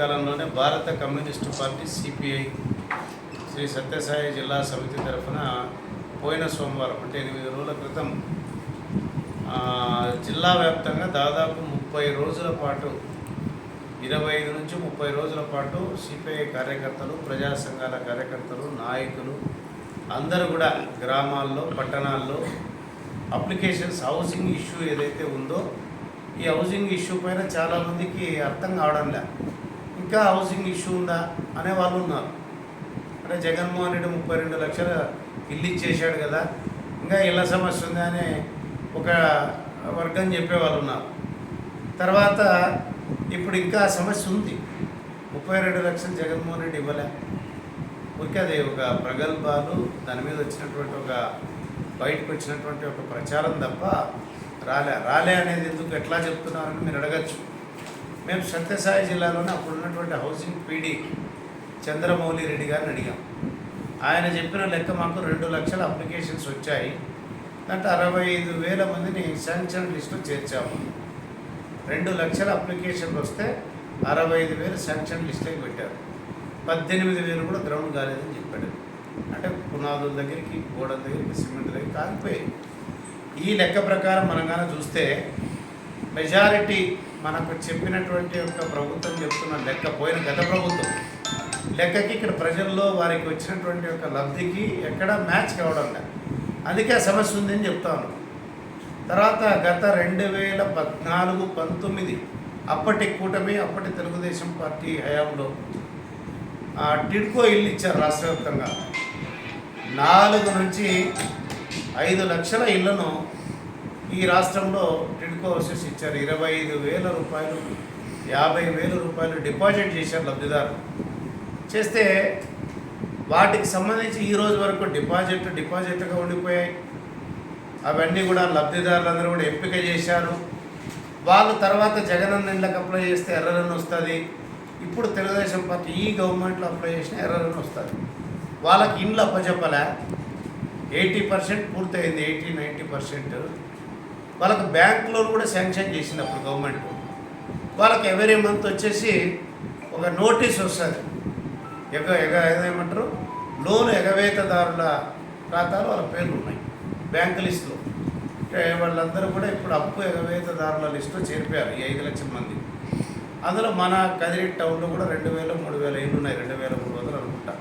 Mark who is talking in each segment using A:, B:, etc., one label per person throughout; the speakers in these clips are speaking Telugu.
A: మన కాలంలోనే భారత communist party CPI Shri Sathya Sai సమితి తరఫున పోయిన సోమవారం అంటే ఎనిమిది రోజుల క్రితం జిల్లా వ్యాప్తంగా దాదాపు ముప్పై రోజుల పాటు ఇరవై ఐదు నుంచి ముప్పై రోజుల పాటు సిపిఐ కార్యకర్తలు ప్రజా సంఘాల కార్యకర్తలు నాయకులు అందరూ కూడా గ్రామాల్లో పట్టణాల్లో అప్లికేషన్స్ హౌసింగ్ ఇష్యూ ఏదైతే ఉందో ఈ హౌసింగ్ ఇష్యూ పైన చాలామందికి అర్థం కావడం లే ఇంకా హౌసింగ్ ఇష్యూ ఉందా అనే వాళ్ళు ఉన్నారు. అంటే జగన్మోహన్ రెడ్డి ముప్పై రెండు లక్షల ఇల్లు ఇచ్చేసాడు కదా ఇంకా ఇళ్ళ సమస్య ఉందా అని ఒక వర్గం చెప్పేవాళ్ళు ఉన్నారు. తర్వాత ఇప్పుడు ఇంకా సమస్య ఉంది. ముప్పై రెండు లక్షలు జగన్మోహన్ రెడ్డి ఇవ్వలే. ఊరికే అది ఒక ప్రగల్భాలు దాని మీద వచ్చినటువంటి ఒక బయటకు వచ్చినటువంటి ఒక ప్రచారం తప్ప రాలే. రాలే అనేది ఎందుకు ఎట్లా చెప్తున్నారని మీరు అడగచ్చు. మేము సత్యసాయి జిల్లాలోనే అప్పుడు ఉన్నటువంటి హౌసింగ్ పీడీ చంద్రమౌళి రెడ్డి గారిని అడిగాం. ఆయన చెప్పిన లెక్క మాకు రెండు లక్షల అప్లికేషన్స్ వచ్చాయి. దాంట్లో అరవై ఐదు వేల మందిని శాంక్షన్ లిస్టులో చేర్చాము. రెండు లక్షల అప్లికేషన్లు వస్తే అరవై ఐదు వేలు శాంక్షన్ లిస్టులోకి పెట్టారు. పద్దెనిమిది వేలు కూడా గ్రౌండ్ కాలేదని చెప్పాడు. అంటే పునాదుల దగ్గరికి గోడల దగ్గరికి సిమెంట్ దగ్గరికి కాలిపోయాయి. ఈ లెక్క ప్రకారం మనం కానీ చూస్తే మెజారిటీ మనకు చెప్పినటువంటి ఒక ప్రభుత్వం చెప్తున్న లెక్క పోయిన గత ప్రభుత్వం లెక్కకి ఇక్కడ ప్రజల్లో వారికి వచ్చినటువంటి యొక్క లబ్ధికి ఎక్కడ మ్యాచ్ కావడం లేదు. అందుకే సమస్య ఉందని చెప్తాను తర్వాత గత రెండు వేల పద్నాలుగు పంతొమ్మిది అప్పటి కూటమి అప్పటి తెలుగుదేశం పార్టీ హయాంలో టిడ్కో ఇల్లు ఇచ్చారు రాష్ట్ర వ్యాప్తంగా. నాలుగు నుంచి ఐదు లక్షల ఇళ్ళను ఈ రాష్ట్రంలో టిడ్కో హౌసెస్ ఇచ్చారు. ఇరవై ఐదు వేల రూపాయలు యాభై వేల రూపాయలు డిపాజిట్ చేశారు లబ్ధిదారు. చేస్తే వాటికి సంబంధించి ఈ రోజు వరకు డిపాజిట్ డిపాజిట్గా ఉండిపోయాయి. అవన్నీ కూడా లబ్ధిదారులందరూ కూడా ఎంపిక చేశారు. వాళ్ళు తర్వాత జగనన్న ఇళ్ళకి అప్లై చేస్తే ఎర్రరన్ వస్తుంది. ఇప్పుడు తెలుగుదేశం పార్టీ ఈ గవర్నమెంట్లో అప్లై చేసిన ఎర్రరన్ వస్తుంది. వాళ్ళకి ఇండ్లు అప్పచెప్పలే. ఎయిటీ పర్సెంట్ పూర్తయింది ఎయిటీ నైంటీ పర్సెంట్. వాళ్ళకి బ్యాంక్ లోన్ కూడా శాంక్షన్ చేసింది అప్పుడు గవర్నమెంట్. వాళ్ళకి ఎవరీ మంత్ వచ్చేసి ఒక నోటీస్ వస్తుంది. ఎగ ఎగ ఏదేమంటారు? లోన్ ఎగవేతదారుల ఖాతాలు వాళ్ళ పేర్లు ఉన్నాయి. బ్యాంక్ లిస్టులో వాళ్ళందరూ కూడా ఇప్పుడు అప్పు ఎగవేతదారుల లిస్టులో చేరిపోయారు ఈ ఐదు లక్షల మంది. అందులో మన కదిరి టౌన్లో కూడా రెండు వేల మూడు వేల ఇల్లు ఉన్నాయి. రెండు వేల మూడు వందలు అనుకుంటా.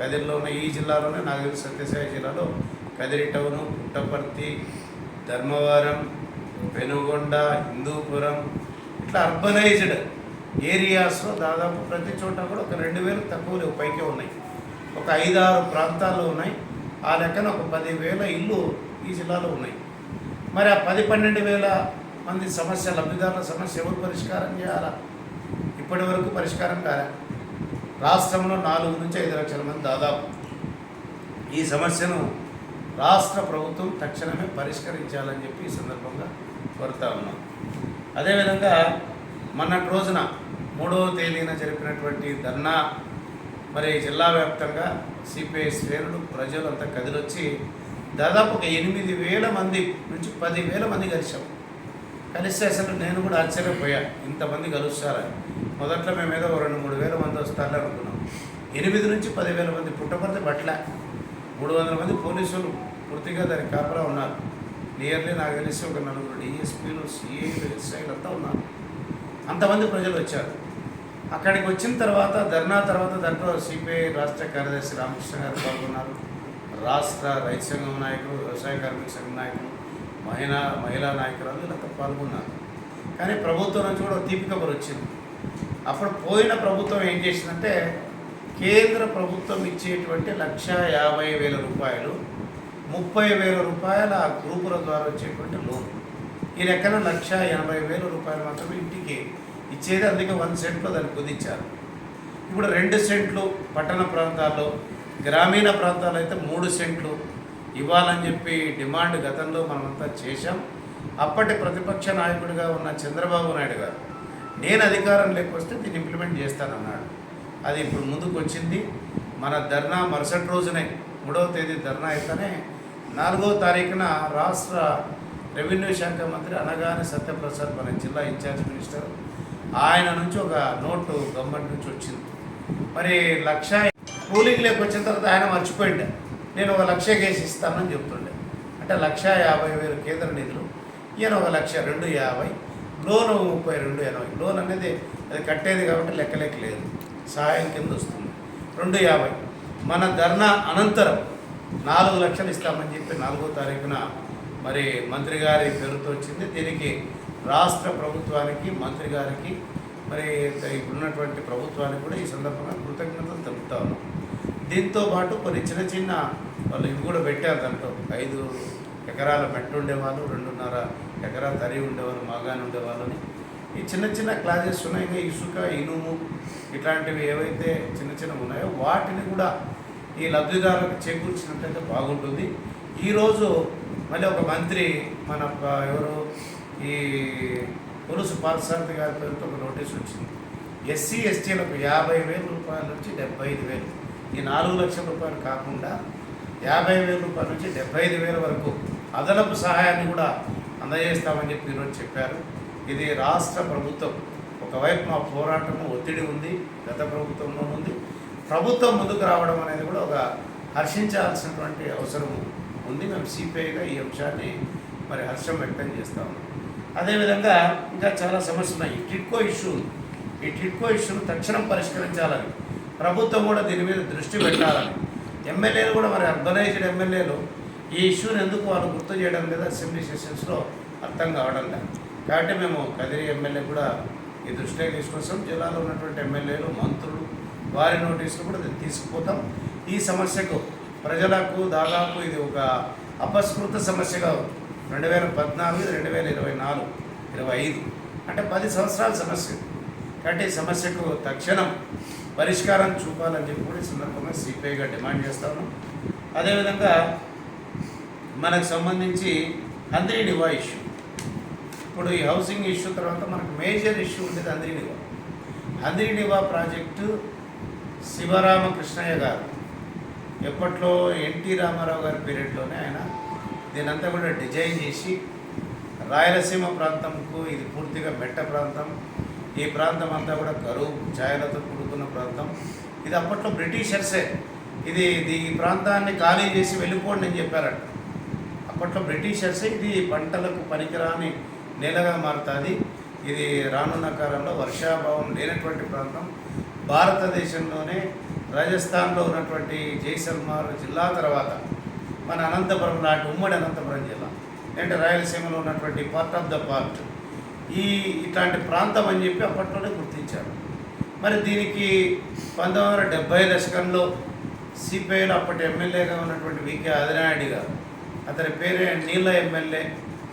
A: కదిరిలో ఉన్న ఈ జిల్లాలోనే నాగరి సత్యసాయి జిల్లాలో కదిరి టౌను పుట్టపర్తి ధర్మవరం పెనుగొండ హిందూపురం ఇట్లా అర్బనైజ్డ్ ఏరియాస్లో దాదాపు ప్రతి చోట కూడా ఒక రెండు వేలు తక్కువ లేవు పైకే ఉన్నాయి. ఒక ఐదారు ప్రాంతాల్లో ఉన్నాయి. ఆ లెక్కన ఒక పదివేల ఇల్లు ఈ జిల్లాలో ఉన్నాయి. మరి ఆ పది పన్నెండు వేల మంది సమస్య లబ్ధిదారుల సమస్య ఎవరు పరిష్కారం చేయాలా? ఇప్పటి వరకు పరిష్కారం కాలే. రాష్ట్రంలో నాలుగు నుంచి ఐదు లక్షల మంది దాదాపు. ఈ సమస్యను రాష్ట్ర ప్రభుత్వం తక్షణమే పరిష్కరించాలని చెప్పి ఈ సందర్భంగా కోరుతా ఉన్నాం. అదేవిధంగా మొన్నటి రోజున మూడవ తేదీన జరిపినటువంటి ధర్నా మరి జిల్లా వ్యాప్తంగా సిపిఐ శ్రేణులు ప్రజలు అంతా కదిలొచ్చి దాదాపు ఒక ఎనిమిది వేల మంది నుంచి పది వేల మంది కలిసాం కలిస్తే అసలు నేను కూడా ఆశ్చర్యపోయా ఇంతమంది కలుస్తారని. మొదట్లో మేము ఏదో రెండు మూడు వేల మంది వస్తారని అనుకున్నాం. ఎనిమిది నుంచి పదివేల మంది పుట్టపర్తి పట్ల మూడు వందల మంది పోలీసులు పూర్తిగా దానికి కాపలా ఉన్నారు. నియర్లీ నాకు తెలిసి ఒక నలుగురు డిఎస్పీలు సిఐలు ఎస్ఐలు అంతా ఉన్నారు. అంతమంది ప్రజలు వచ్చారు. అక్కడికి వచ్చిన తర్వాత ధర్నా తర్వాత దాంట్లో సిపిఐ రాష్ట్ర కార్యదర్శి రామకృష్ణ గారు పాల్గొన్నారు. రాష్ట్ర రైతు సంఘం నాయకులు వ్యవసాయ కార్మిక సంఘం నాయకులు మహిళా మహిళా నాయకురాలు వీళ్ళంతా పాల్గొన్నారు. కానీ ప్రభుత్వం నుంచి కూడా తీపి కబురు వచ్చింది. అప్పుడు పోయిన ప్రభుత్వం ఏం చేసిందంటే కేంద్ర ప్రభుత్వం ఇచ్చేటువంటి లక్ష యాభై వేల రూపాయలు ముప్పై వేల రూపాయల ఆ గ్రూపుల ద్వారా వచ్చేటువంటి లోన్. ఈ లెక్కన లక్ష ఎనభై వేల రూపాయలు మాత్రమే ఇంటికి ఇచ్చేది అందుకే వన్ సెంట్లో దాన్ని కుదించారు. ఇప్పుడు రెండు సెంట్లు పట్టణ ప్రాంతాల్లో గ్రామీణ ప్రాంతాల్లో అయితే మూడు సెంట్లు ఇవ్వాలని చెప్పి డిమాండ్ గతంలో మనమంతా చేశాం. అప్పటి ప్రతిపక్ష నాయకుడిగా ఉన్న చంద్రబాబు నాయుడు గారు నేను అధికారం లేకొస్తే దీన్ని ఇంప్లిమెంట్ చేస్తానన్నాడు. అది ఇప్పుడు ముందుకు వచ్చింది మన ధర్నా మరుసటి రోజునే మూడవ తేదీ ధర్నా అయితేనే నాలుగవ తారీఖున రాష్ట్ర రెవెన్యూ శాఖ మంత్రి అనగానే సత్యప్రసాద్ మన జిల్లా ఇన్ఛార్జ్ మినిస్టర్ ఆయన నుంచి ఒక నోటు గవర్నమెంట్ నుంచి వచ్చింది. మరి లక్ష కూలింగ్ లేక వచ్చిన తర్వాత ఆయన మర్చిపోయిండే. నేను ఒక లక్ష కేసు ఇస్తానని చెప్తుండే. అంటే లక్ష యాభై వేలు కేంద్ర నిధులు ఈయన ఒక లక్ష రెండు యాభై లోను ముప్పై రెండు ఎనభై. లోన్ అనేది అది కట్టేది కాబట్టి లెక్క లెక్క లేదు. సహాయం కింద వస్తుంది. రెండు యాభై. మన ధర్నా అనంతరం నాలుగు లక్షలు ఇస్తామని చెప్పి నాలుగో తారీఖున మరి మంత్రి గారి పేరుతో వచ్చింది. దీనికి రాష్ట్ర ప్రభుత్వానికి మంత్రి గారికి మరి ఇప్పుడున్నటువంటి ప్రభుత్వానికి కూడా ఈ సందర్భంగా కృతజ్ఞతలు తెలుపుతా ఉన్నాం. దీంతో పాటు కొన్ని చిన్న చిన్న వాళ్ళు ఇవి కూడా పెట్టారు దాంట్లో. ఐదు ఎకరాల మెట్టు ఉండేవాళ్ళు రెండున్నర ఎకరాల తరి ఉండేవాళ్ళు మాగాని ఉండేవాళ్ళని. ఈ చిన్న చిన్న క్లాసెస్ ఉన్నాయి ఇంకా ఇసుక ఇనుము ఇట్లాంటివి ఏవైతే చిన్న చిన్న ఉన్నాయో వాటిని కూడా ఈ లబ్ధిదారులకు చేకూర్చినట్లయితే బాగుంటుంది. ఈరోజు మళ్ళీ ఒక మంత్రి మన ఎవరు? ఈ పులుసు పార్సార్థి గారి పేరుతో ఒక నోటీస్ వచ్చింది. ఎస్సీ ఎస్టీలకు యాభై వేల రూపాయల నుంచి డెబ్బై ఐదు వేలు. ఈ నాలుగు లక్షల రూపాయలు కాకుండా యాభై వేల రూపాయల నుంచి డెబ్బై ఐదు వేల వరకు అదనపు సహాయాన్ని కూడా అందజేస్తామని చెప్పి ఈరోజు చెప్పారు. ఇది రాష్ట్ర ప్రభుత్వం. ఒకవైపు మా పోరాటము ఒత్తిడి ఉంది గత ప్రభుత్వంలో ఉంది. ప్రభుత్వం ముందుకు రావడం అనేది కూడా ఒక హర్షించాల్సినటువంటి అవసరం ఉంది. మేము సిపిఐగా ఈ అంశాన్ని మరి హర్షం వ్యక్తం చేస్తాము అదేవిధంగా ఇంకా చాలా సమస్యలు ఉన్నాయి. ఈ టిట్కో ఇష్యూ ఉంది. ఈ టిట్కో ఇష్యూను తక్షణం పరిష్కరించాలని ప్రభుత్వం కూడా దీని మీద దృష్టి పెట్టాలని ఎమ్మెల్యేలు కూడా మరి అర్బనైజ్డ్ ఎమ్మెల్యేలు ఈ ఇష్యూని ఎందుకు వాళ్ళు గుర్తు చేయడం లేదా అసెంబ్లీ సెషన్స్లో అర్థం కావడం లేదు. కాబట్టి మేము కదిరి ఎమ్మెల్యే కూడా ఈ దృష్టిలో తీసుకొస్తాం. జిల్లాలో ఉన్నటువంటి ఎమ్మెల్యేలు మంత్రులు వారి నోటీసులు కూడా తీసుకుపోతాం. ఈ సమస్యకు ప్రజలకు దాదాపు ఇది ఒక అపస్మృత సమస్యగా రెండు వేల పద్నాలుగు రెండు వేల ఇరవై నాలుగు ఇరవై ఐదు. అంటే పది సంవత్సరాల సమస్య. కాబట్టి ఈ సమస్యకు తక్షణం పరిష్కారం చూపాలని చెప్పి కూడా ఈ సందర్భంగా సిపిఐగా డిమాండ్ చేస్తాను అదేవిధంగా మనకు సంబంధించి హంద్రీ డివా ఇష్యూ. ఇప్పుడు ఈ హౌసింగ్ ఇష్యూ తర్వాత మనకు మేజర్ ఇష్యూ ఉండేది అందిరినివా అందిరినివా ప్రాజెక్టు శివరామకృష్ణయ్య గారు. ఎప్పట్లో ఎన్టీ రామారావు గారి పీరియడ్లోనే ఆయన దీనంతా కూడా డిజైన్ చేసి రాయలసీమ ప్రాంతంకు ఇది పూర్తిగా మెట్ట ప్రాంతం. ఈ ప్రాంతం అంతా కూడా కరువు ఛాయలతో కూడుకున్న ప్రాంతం. ఇది అప్పట్లో బ్రిటిషర్సే. ఇది ఇది ఈ ప్రాంతాన్ని ఖాళీ చేసి వెళ్ళిపోండి అని చెప్పారట. అప్పట్లో బ్రిటిషర్సే ఇది పంటలకు పనికిరాని నేలగా మారుతుంది. ఇది రానున్న కాలంలో వర్షాభావం లేనటువంటి ప్రాంతం. భారతదేశంలోనే రాజస్థాన్లో ఉన్నటువంటి జైసల్మార్ జిల్లా తర్వాత మన అనంతపురం నాటి ఉమ్మడి అనంతపురం జిల్లా అంటే రాయలసీమలో ఉన్నటువంటి పార్ట్ ఆఫ్ ద పార్ట్. ఈ ఇట్లాంటి ప్రాంతం అని చెప్పి అప్పట్లోనే గుర్తించారు. మరి దీనికి పంతొమ్మిది వందల డెబ్బై దశకంలో సిపిఐలో అప్పటి ఎమ్మెల్యేగా ఉన్నటువంటి వికే ఆదినాయుడు గారు అతని పేరే నీళ్ళ ఎమ్మెల్యే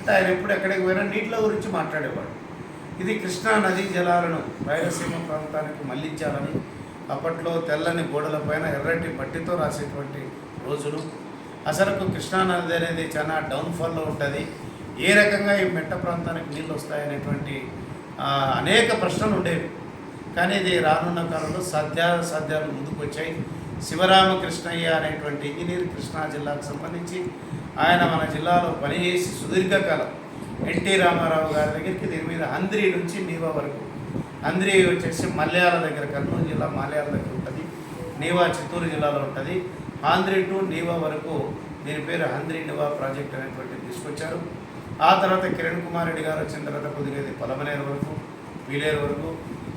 A: అంటే ఆయన ఎప్పుడు ఎక్కడికి పోయినా నీటిలో గురించి మాట్లాడేవాడు. ఇది కృష్ణా నదీ జలాలను రాయలసీమ ప్రాంతానికి మళ్ళించాలని అప్పట్లో తెల్లని గోడలపైన ఎర్రటి మట్టితో రాసేటువంటి రోజులు. అసలుకు కృష్ణా నది అనేది చాలా డౌన్ఫాల్లో ఉంటుంది. ఏ రకంగా ఈ మెట్ట ప్రాంతానికి నీళ్ళు వస్తాయనేటువంటి అనేక ప్రశ్నలు ఉండేవి. కానీ ఇది రానున్న కాలంలో సాధ్యాసాధ్యాలు సాధ్యాలు ముందుకు వచ్చాయి శివరామకృష్ణయ్య అనేటువంటి ఇంజనీర్ కృష్ణా జిల్లాకు సంబంధించి ఆయన మన జిల్లాలో పనిచేసి సుదీర్ఘకాలం ఎన్టీ రామారావు గారి దగ్గరికి దీని మీద హంద్రి నుంచి నీవా వరకు. హంద్రి వచ్చేసి మల్యాల దగ్గర కర్నూలు జిల్లా మల్యాల దగ్గర ఉంటుంది. నీవా చిత్తూరు జిల్లాలో ఉంటుంది. ఆంధ్రి టు నీవా వరకు దీని పేరు హంద్రి నివా ప్రాజెక్ట్ అనేటువంటిది తీసుకొచ్చారు. ఆ తర్వాత కిరణ్ కుమార్ రెడ్డి గారు వచ్చిన తర్వాత కుదిరేది పొలమనేరు వరకు వీలేరు వరకు.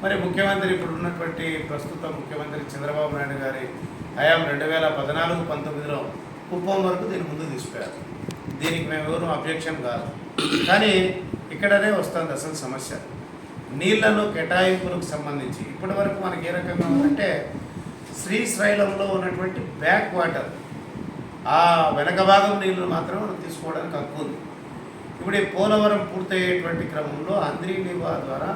A: మరి ముఖ్యమంత్రి ఇప్పుడు ఉన్నటువంటి ప్రస్తుత ముఖ్యమంత్రి చంద్రబాబు నాయుడు గారి హయాం రెండు వేల పద్నాలుగు పంతొమ్మిదిలో కుప్పం వరకు దీని ముందు తీసుకుపోయారు. దీనికి మేము ఎవరు అబ్జెక్షన్ కాదు. కానీ ఇక్కడనే వస్తుంది అసలు సమస్య. నీళ్ళను కేటాయింపులకు సంబంధించి ఇప్పటి వరకు మనకి ఏ రకంగా ఉందంటే శ్రీశైలంలో ఉన్నటువంటి బ్యాక్ వాటర్ ఆ వెనక భాగం నీళ్ళు మాత్రం మనం తీసుకోవడానికి హక్కు ఉంది. ఇప్పుడు ఈ పోలవరం పూర్తయ్యేటువంటి క్రమంలో అంద్రీ నివా ద్వారా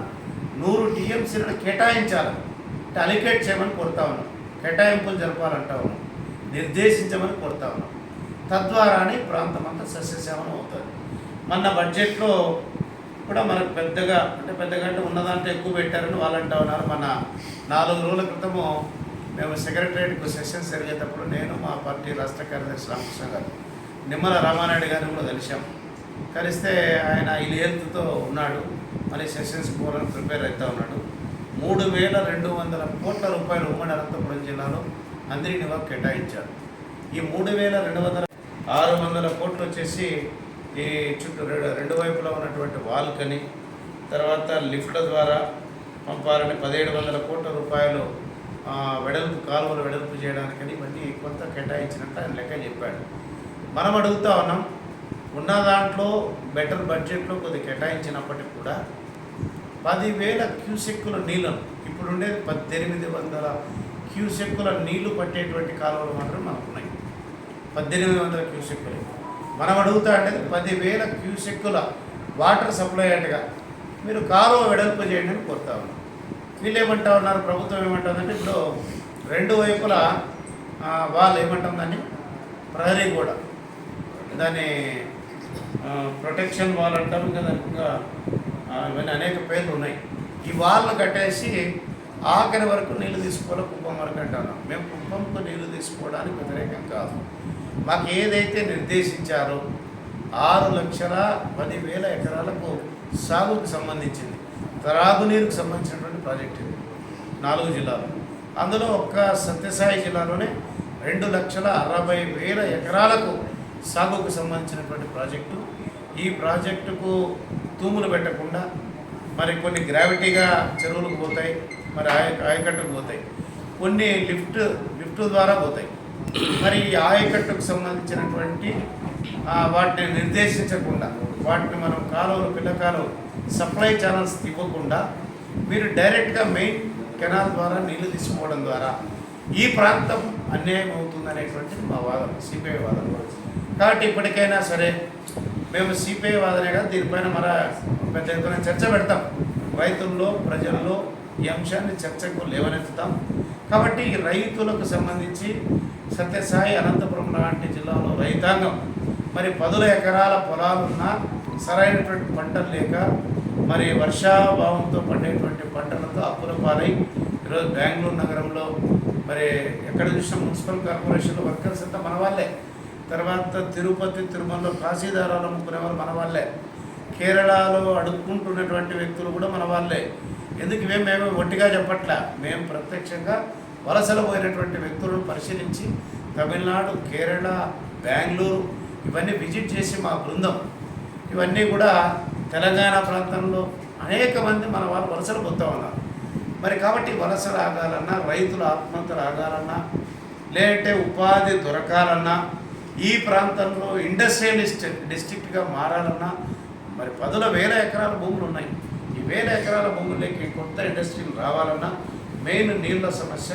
A: నూరు టీఎంసీలను కేటాయించాలి. అంటే అలికేట్ చేయమని కోరుతా ఉన్నాం. కేటాయింపులు జరపాలంటా ఉన్నాం. నిర్దేశించమని కోరుతా ఉన్నాం. తద్వారానే ఈ ప్రాంతం అంతా సస్యశ్యామలం అవుతుంది. మొన్న బడ్జెట్లో కూడా మనకు పెద్దగా అంటే పెద్దగా అంటే ఉన్నదంటే ఎక్కువ పెట్టారని వాళ్ళు అంటా ఉన్నారు. మన నాలుగు రోజుల క్రితము మేము సెక్రటరియట్కు సెషన్స్ జరిగేటప్పుడు నేను మా పార్టీ రాష్ట్ర కార్యదర్శి రామకృష్ణ గారు నిమ్మల రామానాయుడు గారిని కూడా కలిశాం. కలిస్తే ఆయన ఇల్ హెల్త్తో ఉన్నాడు. మళ్ళీ సెషన్స్ పోవాలని ప్రిపేర్ అవుతూ ఉన్నాడు. మూడు వేల రెండు వందల కోట్ల రూపాయలు ఉమ్మడి అనంతపురం జిల్లాలో అందరినీ కేటాయించారు? ఈ మూడు వేల రెండు వందల ఆరు వందల కోట్లు వచ్చేసి ఈ చుట్టూ రెండు రెండు వైపులా ఉన్నటువంటి వాల్కని తర్వాత లిఫ్ట్ల ద్వారా పంపాలని పదిహేడు వందల కోట్ల రూపాయలు వెడల్పు కాలువలు వెడల్పు చేయడానికని ఇవన్నీ కొంత కేటాయించినట్టు ఆయన లెక్క చెప్పాడు. మనం అడుగుతా ఉన్నాం ఉన్న దాంట్లో బెటర్ బడ్జెట్లో కొద్ది కేటాయించినప్పటికి కూడా పదివేల క్యూసెక్కుల నీళ్ళను ఇప్పుడు ఉండేది పద్దెనిమిది వందల క్యూసెక్కుల నీళ్ళు పట్టేటువంటి కాలువలు మాత్రం మనకు ఉన్నాయి పద్దెనిమిది వందల క్యూసెక్కులు. మనం అడుగుతా అంటే పదివేల క్యూసెక్కుల వాటర్ సప్లై అంటగా మీరు కాలువ వెడల్పు చేయండి అని కోరుతా ఉన్నాం. వీళ్ళు ఏమంటా ఉన్నారు? ప్రభుత్వం ఏమంటుందంటే ఇప్పుడు రెండు వైపులా ఆ, వాళ్ళు ఏమంటుందని ప్రహరీ కూడా దాన్ని ప్రొటెక్షన్ వాల్ అంటారు ఇంకా దానికి ఇంకా ఇవన్నీ అనేక పేర్లు ఉన్నాయి. ఈ వాళ్ళు కట్టేసి ఆఖరి వరకు నీళ్ళు తీసుకోవాలి కుప్పం వరకు అంటాను. మేము కుప్పంకు నీళ్ళు తీసుకోవడానికి వ్యతిరేకం కాదు. మాకు ఏదైతే నిర్దేశించారో ఆరు లక్షల పదివేల ఎకరాలకు సాగుకు సంబంధించింది. త్రాగునీరుకు సంబంధించినటువంటి ప్రాజెక్ట్ ఇది. నాలుగు జిల్లాలు. అందులో ఒక్క సత్యసాయి జిల్లాలోనే రెండు లక్షల అరవై వేల ఎకరాలకు సాగుకు సంబంధించినటువంటి ప్రాజెక్టు. ఈ ప్రాజెక్టుకు తూములు పెట్టకుండా మరి కొన్ని గ్రావిటీగా చెరువులకు పోతాయి. మరి ఆయ ఆయకట్టుకు పోతాయి. కొన్ని లిఫ్ట్ లిఫ్ట్ ద్వారా పోతాయి. మరి ఈ ఆయకట్టుకు సంబంధించినటువంటి వాటిని నిర్దేశించకుండా వాటిని మనం కాలువలు పిల్లకాలు సప్లై ఛానల్స్ ఇవ్వకుండా మీరు డైరెక్ట్గా మెయిన్ కెనాల్ ద్వారా నీళ్ళు తీసుకోవడం ద్వారా ఈ ప్రాంతం అన్యాయం అవుతుందనేటువంటిది మా వాదన సిపిఐ వాదన కాబట్టి ఇప్పటికైనా సరే మేము సిపిఐ వాదనే కాదు దీనిపైన మన పెద్ద ఎత్తున చర్చ పెడతాం. రైతుల్లో ప్రజల్లో ఈ అంశాన్ని చర్చకు లేవనెత్తుతాం. కాబట్టి ఈ రైతులకు సంబంధించి సత్యసాయి అనంతపురం లాంటి జిల్లాలో రైతాంగం మరి పదుల ఎకరాల పొలాలున్నా సరైనటువంటి పంటలు లేక మరి వర్షాభావంతో పండేటువంటి పంటలతో అప్పుల పాలై ఈరోజు బెంగళూరు నగరంలో మరి ఎక్కడ చూసినా మున్సిపల్ కార్పొరేషన్లో వర్కర్స్ అంతా మన వాళ్ళే. తర్వాత తిరుపతి తిరుమలలో కాశీదారాలు అమ్ముకునే వాళ్ళు మన వాళ్ళే. కేరళలో అడుక్కుంటున్నటువంటి వ్యక్తులు కూడా మన వాళ్ళే. ఎందుకు మేము మేము ఒంటిగా చెప్పట్లా? మేము ప్రత్యక్షంగా వలసలు పోయినటువంటి వ్యక్తులను పరిశీలించి తమిళనాడు కేరళ బెంగళూరు ఇవన్నీ విజిట్ చేసి మా బృందం. ఇవన్నీ కూడా తెలంగాణ ప్రాంతంలో అనేక మంది మన వాళ్ళు వలసలు పోతా ఉన్నారు. మరి కాబట్టి వలసలు ఆగాలన్నా రైతులు ఆత్మహత్యలు ఆగాలన్నా లేదంటే ఉపాధి దొరకాలన్నా ఈ ప్రాంతంలో ఇండస్ట్రియలిస్ట్ డిస్ట్రిక్ట్గా మారాలన్నా మరి పదుల వేల ఎకరాల భూములు ఉన్నాయి. ఈ వేల ఎకరాల భూములకి కొత్త ఇండస్ట్రీలు రావాలన్నా మెయిన్ నీళ్ళ సమస్య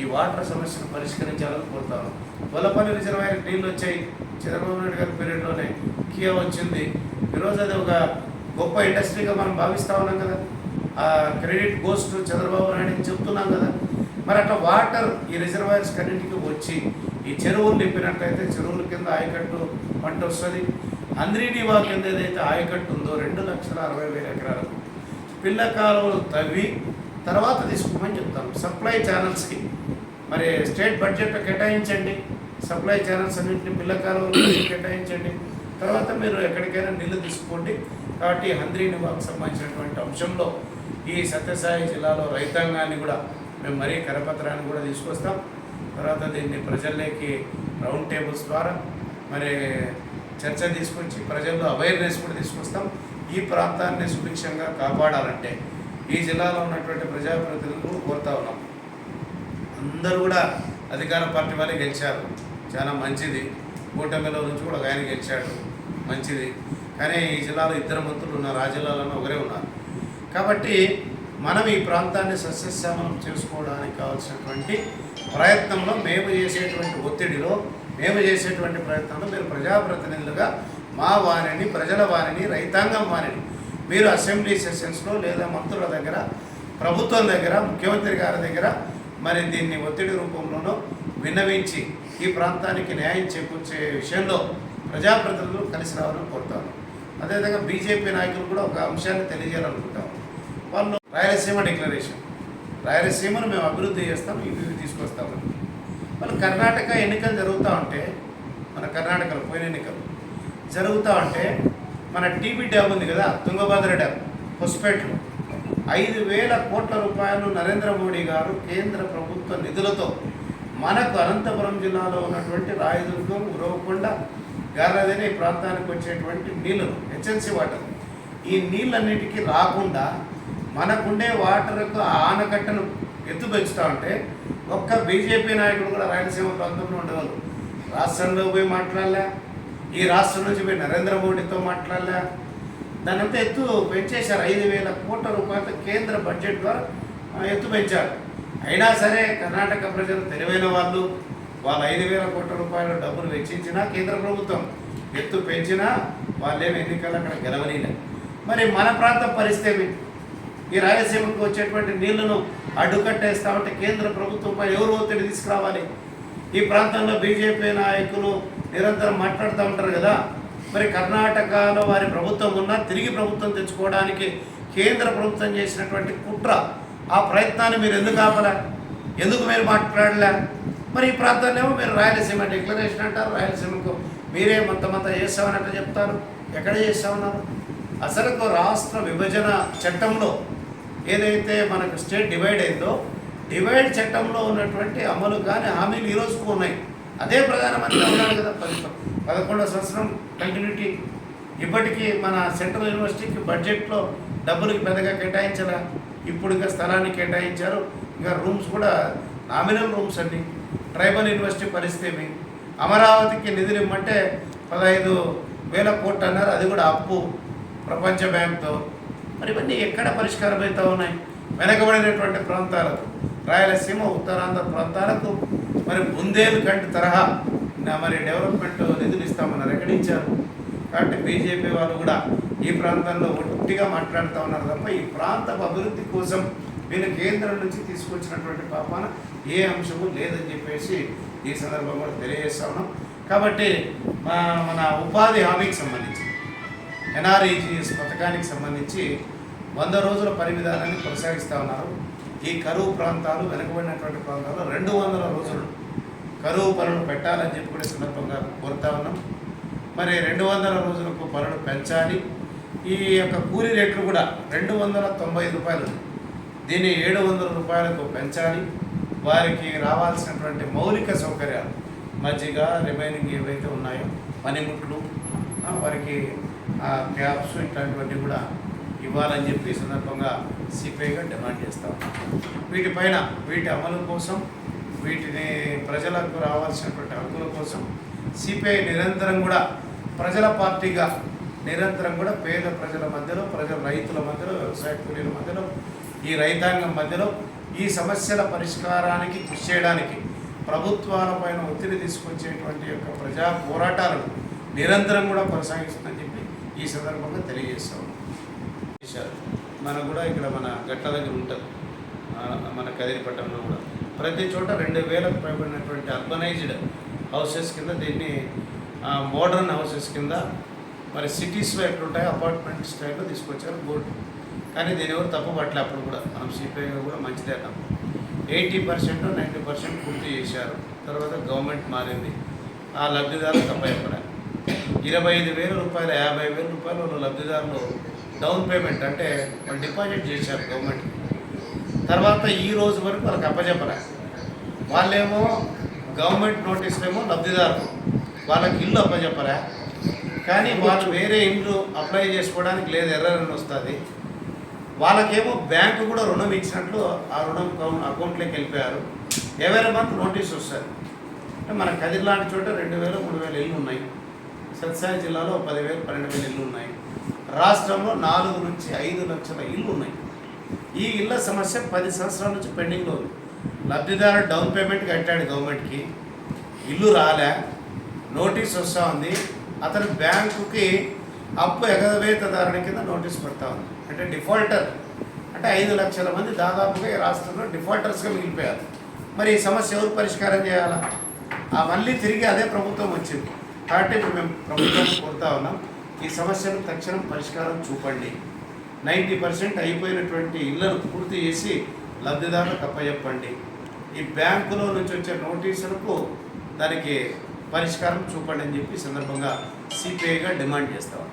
A: ఈ వాటర్ సమస్యను పరిష్కరించాలని కోరుతాను. వల్లపల్లి రిజర్వాయర్ నీళ్ళు వచ్చాయి. చంద్రబాబు నాయుడు గారి పీరియడ్లోనే కియా వచ్చింది. ఈరోజు అది ఒక గొప్ప ఇండస్ట్రీగా మనం భావిస్తా ఉన్నాం కదా. ఆ credit goes to Chandrababu Naidu చెప్తున్నాం కదా. మరి అట్లా వాటర్ ఈ రిజర్వాయర్స్ కన్నింటికి వచ్చి ఈ చెరువులు నింపినట్లయితే చెరువుల కింద ఆయకట్టు పంట వస్తుంది. అంద్రీడివా కింద ఏదైతే ఆయకట్టు ఉందో రెండు లక్షల అరవై వేల ఎకరాలకు పిల్ల కాలువలు తవ్వి తర్వాత తీసుకోమని చెప్తాను. సప్లై ఛానల్స్కి. మరి స్టేట్ బడ్జెట్ కేటాయించండి. సప్లై ఛానల్స్ అన్నింటినీ పిల్ల కాలువలు కేటాయించండి. తర్వాత మీరు ఎక్కడికైనా నీళ్ళు తీసుకోండి. కాబట్టి హంద్రీ నివాకు సంబంధించినటువంటి అంశంలో ఈ సత్యసాయి జిల్లాలో రైతాంగాన్ని కూడా మేము మరీ కరపత్రాన్ని కూడా తీసుకొస్తాం. తర్వాత దీన్ని ప్రజల్లోకి రౌండ్ టేబుల్స్ ద్వారా మరి చర్చ తీసుకొచ్చి ప్రజల్లో అవేర్నెస్ కూడా తీసుకొస్తాం. ఈ ప్రాంతాన్ని సుభిక్షంగా కాపాడాలంటే ఈ జిల్లాలో ఉన్నటువంటి ప్రజాప్రతినిధులు కోరుతా ఉన్నాం. అందరూ కూడా అధికార పార్టీ వాళ్ళే గెలిచారు. చాలా మంచిది. కూటమిలో నుంచి కూడా ఒక ఆయన గెలిచాడు. మంచిది. కానీ ఈ జిల్లాలో ఇద్దరు మంత్రులు ఉన్నారు. ఆ జిల్లాలోనే ఒకరే ఉన్నారు. కాబట్టి మనం ఈ ప్రాంతాన్ని సస్యశ్యామలం చేసుకోవడానికి కావాల్సినటువంటి ప్రయత్నంలో మేము చేసేటువంటి ఒత్తిడిలో మేము చేసేటువంటి ప్రయత్నంలో మీరు ప్రజాప్రతినిధులుగా మా వారిని ప్రజల వారిని రైతాంగం వారిని. మీరు అసెంబ్లీ సెషన్స్లో లేదా మంత్రుల దగ్గర ప్రభుత్వం దగ్గర ముఖ్యమంత్రి గారి దగ్గర మరి దీన్ని ఒత్తిడి రూపంలోనో విన్నవించి ఈ ప్రాంతానికి న్యాయం చేకూర్చే విషయంలో ప్రజాప్రతినిధులు కలిసి రావాలని కోరుతాను అదేవిధంగా బీజేపీ నాయకులు కూడా ఒక అంశాన్ని తెలియజేయాలనుకుంటాము వాళ్ళు రాయలసీమ డిక్లరేషన్. రాయలసీమను మేము అభివృద్ధి చేస్తాం ఇవి తీసుకొస్తామని. వాళ్ళు కర్ణాటక ఎన్నికలు జరుగుతూ ఉంటే మన కర్ణాటకలో పోయిన ఎన్నికలు జరుగుతూ ఉంటే మన టీబీ డ్యామ్ ఉంది కదా తుంగభద్ర డ్యామ్ హొస్పేట్లో. ఐదు వేల కోట్ల రూపాయలు నరేంద్ర మోడీ గారు కేంద్ర ప్రభుత్వ నిధులతో మనకు అనంతపురం జిల్లాలో ఉన్నటువంటి రాయదుర్గం ఉరవకొండ గారదని ఈ ప్రాంతానికి వచ్చేటువంటి నీళ్ళు హెచ్ఎన్సీ వాటర్. ఈ నీళ్ళన్నిటికీ రాకుండా మనకుండే వాటర్కు ఆనకట్టను ఎత్తు పెంచుతా ఉంటే ఒక్క బీజేపీ నాయకుడు కూడా రాయలసీమ ప్రాంతంలో ఉండేవాళ్ళు రాష్ట్రంలో పోయి మాట్లాడలే. ఈ రాష్ట్రం నుంచి మీరు నరేంద్ర మోడీతో మాట్లాడలే. దాని అంతా ఎత్తు పెంచేశారు. ఐదు వేల కోట్ల రూపాయలతో కేంద్ర బడ్జెట్ ద్వారా ఎత్తు పెంచారు. అయినా సరే కర్ణాటక ప్రజలు తెలివైన వాళ్ళు. వాళ్ళు ఐదు వేల కోట్ల రూపాయల డబ్బులు వెచ్చించినా కేంద్ర ప్రభుత్వం ఎత్తు పెంచినా వాళ్ళేమి ఎన్నికలు అక్కడ గెలవలేదు మరి మన ప్రాంత పరిస్థితి ఈ రాయలసీమకు వచ్చేటువంటి నీళ్ళను అడ్డుకట్టేస్తా ఉంటే కేంద్ర ప్రభుత్వంపై ఎవరు ఒత్తిడి తీసుకురావాలి? ఈ ప్రాంతంలో బీజేపీ నాయకులు నిరంతరం మాట్లాడుతూ ఉంటారు కదా. మరి కర్ణాటకలో వారి ప్రభుత్వం ఉన్నా తిరిగి ప్రభుత్వం తెచ్చుకోవడానికి కేంద్ర ప్రభుత్వం చేసినటువంటి కుట్ర ఆ ప్రయత్నాన్ని మీరు ఎందుకు ఆపలే? ఎందుకు మీరు మాట్లాడలే? మరి ఈ ప్రాంతాన్నేమో మీరు రాయలసీమ డిక్లరేషన్ అంటారు రాయలసీమకు మీరే మొత్తం అంతా చేస్తామన్నట్టు చెప్తారు. ఎక్కడ చేస్తామన్నారు? అసలు రాష్ట్ర విభజన చట్టంలో ఏదైతే మనకు స్టేట్ డివైడ్ అయిందో డివైడ్ చట్టంలో ఉన్నటువంటి అమలు కానీ హామీలు ఈరోజుకు ఉన్నాయి. అదే ప్రధానమంత్రి ఉన్నాడు కదా పది పదకొండవ సంవత్సరం కంటిన్యూటీ ఇప్పటికీ మన సెంట్రల్ యూనివర్సిటీకి బడ్జెట్లో డబ్బులకి పెద్దగా కేటాయించరా ఇప్పుడు ఇంకా స్థలాన్ని కేటాయించారు. ఇంకా రూమ్స్ కూడా నామినల్ రూమ్స్ అండి. ట్రైబల్ యూనివర్సిటీ పరిస్థితి అమరావతికి నిధులు ఇమ్మంటే పదహైదు వేల కోట్లు అన్నారు. అది కూడా అప్పు ప్రపంచ బ్యాంక్తో. మరి ఇవన్నీ ఎక్కడ పరిష్కారం అవుతా ఉన్నాయి? వెనకబడినటువంటి ప్రాంతాలకు. రాయలసీమ ఉత్తరాంధ్ర ప్రాంతాలకు మరి బుందేల్ఖండ్ తరహా మరి డెవలప్మెంట్ నిధులు ఇస్తామన్నారు ఎక్కడ ఇచ్చారు కాబట్టి బీజేపీ వాళ్ళు కూడా ఈ ప్రాంతంలో ఒట్టిగా మాట్లాడుతూ ఉన్నారు తప్ప ఈ ప్రాంతపు అభివృద్ధి కోసం వీళ్ళు కేంద్రం నుంచి తీసుకొచ్చినటువంటి పాపాన ఏ అంశము లేదని చెప్పేసి ఈ సందర్భంగా కూడా తెలియజేస్తా ఉన్నాం. కాబట్టి మన ఉపాధి హామీకి సంబంధించి ఎన్ఆర్ఈజీఎస్ పథకానికి సంబంధించి వంద రోజుల పని విధానాన్ని కొనసాగిస్తూ ఉన్నారు. ఈ కరువు ప్రాంతాలు వెనుకబడినటువంటి ప్రాంతాల్లో రెండు వందల రోజులు కరువు పనులు పెట్టాలని చెప్పి కూడా సందర్భంగా కోరుతా ఉన్నాం. మరి రెండు వందల రోజులకు పనులు పెంచాలి. ఈ యొక్క కూలీ రేట్లు కూడా రెండు వందల తొంభై రూపాయలు దీన్ని ఏడు వందల రూపాయలకు పెంచాలి. వారికి రావాల్సినటువంటి మౌలిక సౌకర్యాలు మజ్జిగ రిమైనింగ్ ఏవైతే ఉన్నాయో పనిముట్లు వారికి క్యాబ్స్ ఇట్లాంటివన్నీ కూడా ఇవ్వాలని చెప్పి ఈ సందర్భంగా సిపిఐగా డిమాండ్ చేస్తాం వీటిపైన వీటి అమలు కోసం వీటిని ప్రజలకు రావాల్సినటువంటి హక్కుల కోసం సిపిఐ నిరంతరం కూడా ప్రజల పార్టీగా నిరంతరం కూడా పేద ప్రజల మధ్యలో ప్రజల రైతుల మధ్యలో వ్యవసాయ కూలీల మధ్యలో ఈ రైతాంగం మధ్యలో ఈ సమస్యల పరిష్కారానికి కృషి చేయడానికి ప్రభుత్వాలపైన ఒత్తిడి తీసుకొచ్చేటువంటి యొక్క ప్రజా పోరాటాలను నిరంతరం కూడా కొనసాగిస్తుందని చెప్పి ఈ సందర్భంగా తెలియజేస్తాం ఇచ్చారు. మనకు కూడా ఇక్కడ మన గట్ల దగ్గర ఉంటుంది మన కదిరిపట్టణంలో కూడా. ప్రతి చోట రెండు వేలకు పైబడినటువంటి అర్బనైజ్డ్ హౌసెస్ కింద దీన్ని మోడర్న్ హౌసెస్ కింద మరి సిటీస్లో ఎట్లుంటాయో అపార్ట్మెంట్ స్టైల్లో తీసుకొచ్చారు బోర్డు. కానీ దీని ఎవరు తప్పు పట్టలే అప్పుడు కూడా. మనం సిపిఐ కూడా మంచిదే అన్నాం. ఎయిటీ పర్సెంట్ నైంటీ పర్సెంట్ పూర్తి చేశారు. తర్వాత గవర్నమెంట్ మారింది. ఆ లబ్ధిదారులు తప్ప ఎక్కడ ఇరవై ఐదు వేల రూపాయలు యాభై వేల రూపాయలు లబ్ధిదారులు డౌన్ పేమెంట్ అంటే వాళ్ళు డిపాజిట్ చేశారు గవర్నమెంట్. తర్వాత ఈ రోజు వరకు వాళ్ళకి అప్పచెప్పరా వాళ్ళేమో గవర్నమెంట్ నోటీసులు ఏమో లబ్ధిదారులు. వాళ్ళకి ఇల్లు అప్పచెప్పరా కానీ వాళ్ళు వేరే ఇల్లు అప్లై చేసుకోవడానికి లేదు ఎర్రని వస్తుంది. వాళ్ళకేమో బ్యాంకు కూడా రుణం ఇచ్చినట్లు ఆ రుణం అకౌంట్లోకి వెళ్ళిపోయారు. ఎవరి మంత్ నోటీస్ వస్తుంది. అంటే మన కదిరి లాంటి చోట రెండు వేలు మూడు వేల ఇల్లు ఉన్నాయి. సత్సాయి జిల్లాలో పదివేలు పన్నెండు వేల ఇల్లు ఉన్నాయి. రాష్ట్రంలో నాలుగు నుంచి ఐదు లక్షల ఇల్లు ఉన్నాయి. ఈ ఇళ్ళ సమస్య పది సంవత్సరాల నుంచి పెండింగ్లో ఉంది. లబ్ధిదారు డౌన్ పేమెంట్ కట్టాడు గవర్నమెంట్కి ఇల్లు రాలే. నోటీస్ వస్తూ ఉంది. అతను బ్యాంకుకి అప్పు ఎగవేతదారుని కింద నోటీస్ పెడతా ఉంది. అంటే డిఫాల్టర్. అంటే ఐదు లక్షల మంది దాదాపుగా ఈ రాష్ట్రంలో డిఫాల్టర్స్గా మిగిలిపోయారు. మరి ఈ సమస్య ఎవరు పరిష్కారం చేయాలా? ఆ మళ్ళీ తిరిగి అదే ప్రభుత్వం వచ్చింది. కాబట్టి ఇప్పుడు మేము ప్రభుత్వం కోరుతా ఉన్నాం. ఈ సమస్యను తక్షణం పరిష్కారం చూపండి. నైంటీ పర్సెంట్ అయిపోయినటువంటి ఇళ్ళను పూర్తి చేసి లబ్ధిదారులకు అప్పచెప్పండి. ఈ బ్యాంకులో నుంచి వచ్చే నోటీసులకు దానికి పరిష్కారం చూపండి అని చెప్పి సందర్భంగా సిపిఐగా డిమాండ్ చేస్తాం.